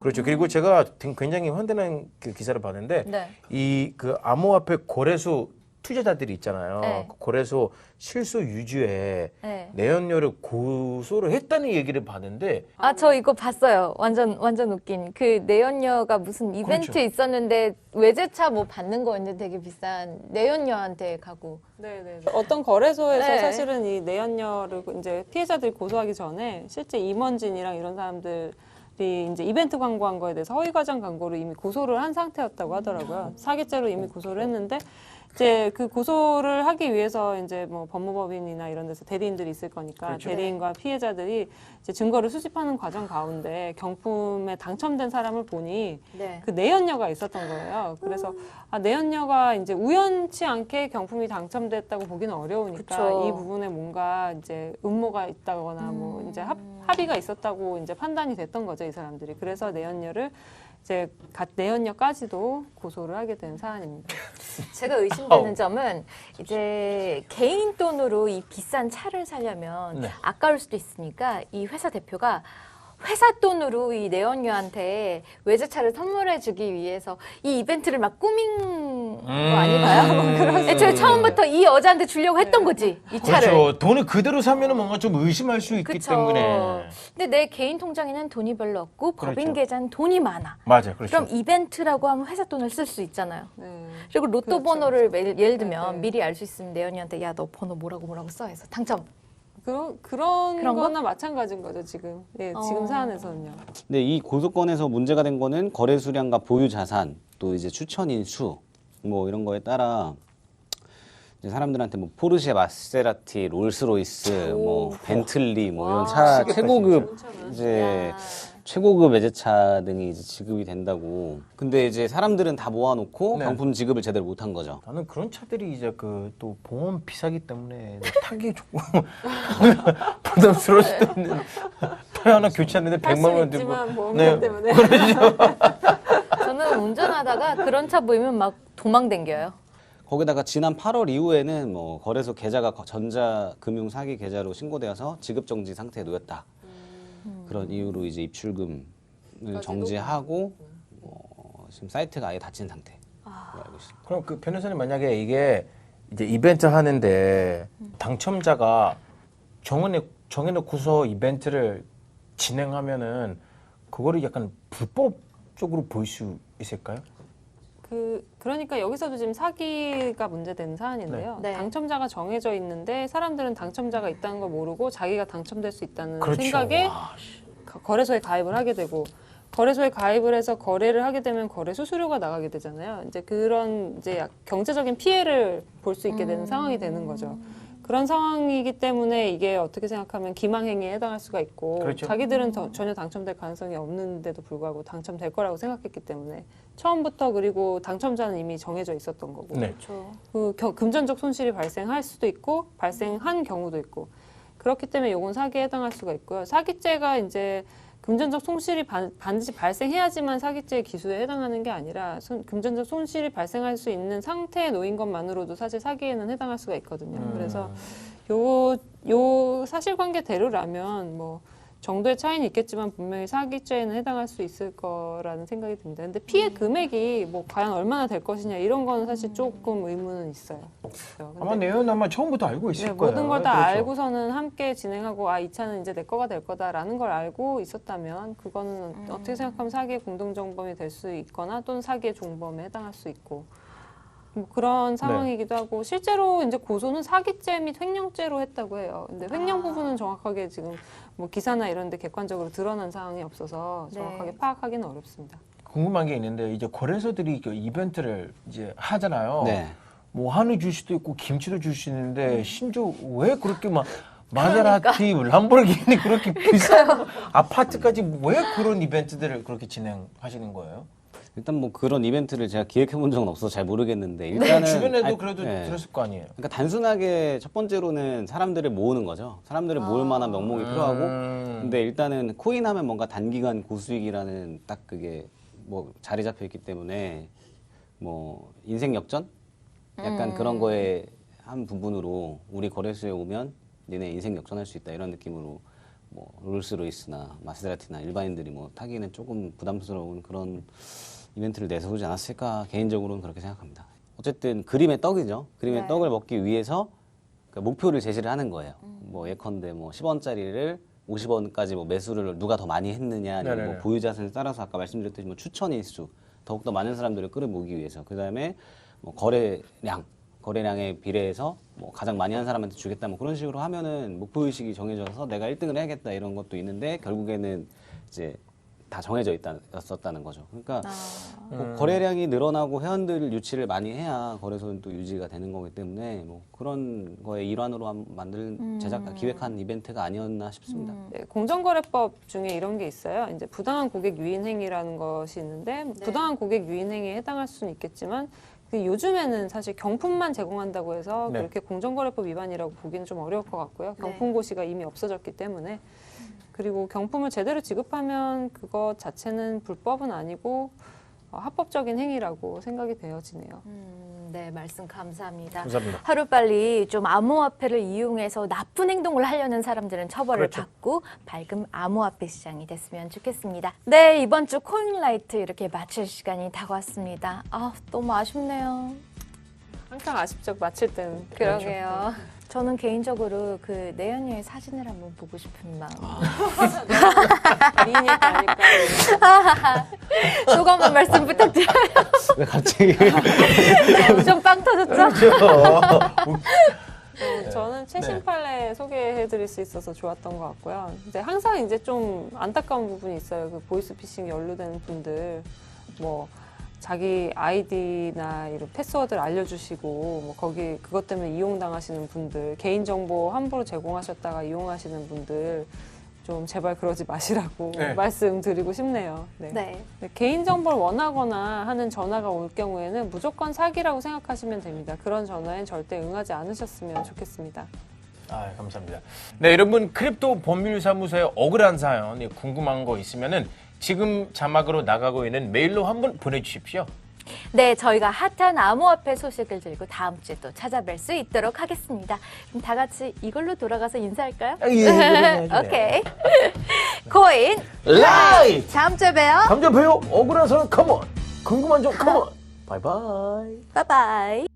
그렇죠. 그리고 제가 등- 굉장히 흔드는 그 기사를 봤는데 네. 이그 암호화폐 거래소 투자자들이 있잖아요. 네. 그 거래소 실수 유지에 네. 내연녀를 고소를 했다는 얘기를 봤는데 아, 저 이거 봤어요. 완전, 완전 웃긴. 그 내연녀가 무슨 이벤트 그렇죠. 있었는데 외제차 뭐 받는 거였는데 되게 비싼 내연녀한테 가고. 네네. 어떤 거래소에서 네. 사실은 이 내연녀를 이제 피해자들이 고소하기 전에 실제 임원진이랑 이런 사람들 이 이제 이벤트 광고한 거에 대해서 허위 과장 광고를 이미 고소를 한 상태였다고 하더라고요. 사기죄로 이미 고소를 했는데 이제 그 고소를 하기 위해서 이제 뭐 법무법인이나 이런 데서 대리인들이 있을 거니까 그렇죠. 대리인과 피해자들이 이제 증거를 수집하는 과정 가운데 경품에 당첨된 사람을 보니 네. 그 내연녀가 있었던 거예요. 그래서 아, 내연녀가 이제 우연치 않게 경품이 당첨됐다고 보기는 어려우니까 그쵸. 이 부분에 뭔가 이제 음모가 있다거나 뭐 이제 합, 합의가 있었다고 이제 판단이 됐던 거죠 이 사람들이. 그래서 내연녀를 이제 갓 내연녀까지도 고소를 하게 된 사안입니다. 제가 의심되는 점은 이제 개인 돈으로 이 비싼 차를 사려면 네. 아까울 수도 있으니까 이 회사 대표가 회사 돈으로 이 내연녀한테 외제차를 선물해주기 위해서 이 이벤트를 막 꾸민 거 아닌가요? 음. 애초에 처음부터 이 여자한테 주려고 했던 거지 이 차를. 그렇죠. 돈을 그대로 사면은 뭔가 좀 의심할 수 있기 그쵸. 때문에 근데 내 개인 통장에는 돈이 별로 없고 법인 그렇죠. 계좌는 돈이 많아. 맞아, 그렇죠. 그럼 이벤트라고 하면 회사 돈을 쓸 수 있잖아요. 네. 그리고 로또 그렇죠, 번호를 매- 예를 들면 네, 네. 미리 알 수 있으면 내연이한테 야 너 번호 뭐라고 뭐라고 써 해서 당첨. 그런 그런, 그런 거? 거나 마찬가지인 거죠 지금. 예, 지금 어. 사안에서는요. 근데 이 고소건에서 문제가 된 거는 거래 수량과 보유 자산 또 이제 추천인 수 뭐 이런 거에 따라 사람들한테 뭐 포르쉐, 마세라티, 롤스로이스, 뭐 벤틀리 뭐 이런 차 최고급. 이제 야. 최고급 외제차 등이 이제 지급이 된다고. 근데 이제 사람들은 다 모아놓고 네. 경품 지급을 제대로 못한 거죠. 나는 그런 차들이 이제 그 또 보험 비싸기 때문에 타기 조금 부담스러울 수도 있는 타이 하나 교체하는데 100만 원 들고 있지만 네. 때문에. 저는 운전하다가 그런 차 보이면 막 도망 댕겨요. 거기다가 지난 8월 이후에는 뭐 거래소 계좌가 거- 전자금융 사기 계좌로 신고되어서 지급 정지 상태에 놓였다. 그런 이유로 이제 입출금을 정지하고 어, 지금 사이트가 아예 닫힌 상태. 알고 있습니다. 그럼 그 변호사님 만약에 이게 이제 이벤트 하는데 당첨자가 정해놓 정해놓고서 이벤트를 진행하면은 그거를 약간 불법적으로 보일 수 있을까요? 그 그러니까 여기서도 지금 사기가 문제되는 사안인데요. 네. 네. 당첨자가 정해져 있는데 사람들은 당첨자가 있다는 걸 모르고 자기가 당첨될 수 있다는 그렇죠. 생각에 와, 거래소에 가입을 하게 되고 거래소에 가입을 해서 거래를 하게 되면 거래 수수료가 나가게 되잖아요. 이제 그런 이제 약- 경제적인 피해를 볼 수 있게 되는 상황이 되는 거죠. 그런 상황이기 때문에 이게 어떻게 생각하면 기망행위에 해당할 수가 있고 그렇죠. 자기들은 더- 전혀 당첨될 가능성이 없는데도 불구하고 당첨될 거라고 생각했기 때문에 처음부터 그리고 당첨자는 이미 정해져 있었던 거고 네. 그렇죠. 그 겨- 금전적 손실이 발생할 수도 있고 발생한 경우도 있고 그렇기 때문에 요건 사기에 해당할 수가 있고요. 사기죄가 이제 금전적 손실이 반, 반드시 발생해야지만 사기죄 기수에 해당하는 게 아니라 손- 금전적 손실이 발생할 수 있는 상태에 놓인 것만으로도 사실 사기에는 해당할 수가 있거든요. 음. 그래서 요, 요 사실관계대로라면 뭐 정도의 차이는 있겠지만 분명히 사기죄에는 해당할 수 있을 거라는 생각이 듭니다. 근데 피해 금액이 뭐 과연 얼마나 될 것이냐 이런 거는 사실 조금 의문은 있어요. 아마 근데 내연 아마 처음부터 알고 있을 네, 거예요. 모든 걸 다 그렇죠. 알고서는 함께 진행하고 아 이 차는 이제 내 거가 될 거다라는 걸 알고 있었다면 그거는 어떻게 생각하면 사기의 공동정범이 될 수 있거나 또는 사기의 종범에 해당할 수 있고 뭐 그런 상황이기도 하고 실제로 이제 고소는 사기죄 및 횡령죄로 했다고 해요. 근데 횡령 부분은 정확하게 지금 뭐 기사나 이런 데 객관적으로 드러난 사항이 없어서 정확하게 네. 파악하기는 어렵습니다. 궁금한 게 있는데 이제 거래소들이 그 이벤트를 이제 하잖아요. 네. 뭐 한우 줄 수도 있고 김치도 줄 수 있는데 심지어 왜 그렇게 막 마세라티, 람보르기니 그렇게 비싼 아파트까지 왜 그런 이벤트들을 그렇게 진행하시는 거예요? 일단 뭐 그런 이벤트를 제가 기획해 본 적은 없어서 잘 모르겠는데 네, 일단은 주변에도 아니, 그래도 네. 들었을 거 아니에요. 그러니까 단순하게 첫 번째로는 사람들을 모으는 거죠. 사람들을 모을 만한 명목이 필요하고 음. 근데 일단은 코인 하면 뭔가 단기간 고수익이라는 딱 그게 뭐 자리 잡혀 있기 때문에 뭐 인생 역전 약간 그런 거에 한 부분으로 우리 거래소에 오면 니네 인생 역전할 수 있다 이런 느낌으로 뭐 롤스로이스나 마세라티나 일반인들이 뭐 타기에는 조금 부담스러운 그런 이벤트를 내세우지 않았을까 개인적으로는 그렇게 생각합니다. 어쨌든 그림의 떡이죠. 그림의 네. 떡을 먹기 위해서 그 목표를 제시를 하는 거예요. 뭐 예컨대 뭐 10원짜리를 50원까지 뭐 매수를 누가 더 많이 했느냐, 아니면. 뭐 보유 자산에 따라서 아까 말씀드렸듯이 뭐 추천 일수 더욱 더 많은 사람들을 끌어모으기 위해서 그 다음에 뭐 거래량 거래량에 비례해서 뭐 가장 많이 한 사람한테 주겠다 뭐 그런 식으로 하면은 목표 의식이 정해져서 내가 1등을 해야겠다 이런 것도 있는데 결국에는 이제 다 정해져 있었다는 거죠. 그러니까 뭐 거래량이 늘어나고 회원들 유치를 많이 해야 거래소는 또 유지가 되는 거기 때문에 뭐 그런 거의 일환으로 한- 만든 제작과 기획한 이벤트가 아니었나 싶습니다. 네, 공정거래법 중에 이런 게 있어요. 이제 부당한 고객 유인 행위라는 것이 있는데 부당한 고객 유인 행위에 해당할 수는 있겠지만 그 요즘에는 사실 경품만 제공한다고 해서 네. 그렇게 공정거래법 위반이라고 보기는 좀 어려울 것 같고요. 경품 고시가 이미 없어졌기 때문에 그리고 경품을 제대로 지급하면 그것 자체는 불법은 아니고 어, 합법적인 행위라고 생각이 되어지네요. 음, 네, 말씀 감사합니다. 감사합니다. 하루빨리 좀 암호화폐를 이용해서 나쁜 행동을 하려는 사람들은 처벌을 그렇죠. 받고 밝은 암호화폐 시장이 됐으면 좋겠습니다. 네, 이번 주 코인라이트 이렇게 마칠 시간이 다가왔습니다. 아, 너무 아쉽네요. 항상 아쉽죠. 마칠 때는. 그러게요. 저는 개인적으로 그 내연녀의 사진을 한번 보고 싶은 마음. 미인이 아닐까. 소감 한 말씀 부탁드려요. 왜 갑자기 좀 빵 터졌죠? 어, 저는 최신 판례 소개해드릴 수 있어서 좋았던 것 같고요. 이제 항상 이제 좀 안타까운 부분이 있어요. 그 보이스피싱 연루되는 분들, 뭐 자기 아이디나 이런 패스워드를 알려주시고, 뭐 거기 그것 때문에 이용당하시는 분들, 개인 정보 함부로 제공하셨다가 이용하시는 분들. 좀 제발 그러지 마시라고 네. 말씀드리고 싶네요. 네. 네. 네, 개인정보를 원하거나 하는 전화가 올 경우에는 무조건 사기라고 생각하시면 됩니다. 그런 전화엔 절대 응하지 않으셨으면 좋겠습니다. 아, 감사합니다. 네, 여러분 크립토 법률사무소의 억울한 사연 예, 궁금한 거 있으면은 지금 자막으로 나가고 있는 메일로 한번 보내주십시오. 네, 저희가 핫한 암호화폐 소식을 들고 다음 주에 또 찾아뵐 수 있도록 하겠습니다. 그럼 다 같이 이걸로 돌아가서 인사할까요? 아, 예, 예. 오케이. 코인 라이브! 다음 주에 봬요. 감자 배요 억울한 사람 컴온 궁금한 점 컴온 바이바이 바이바이.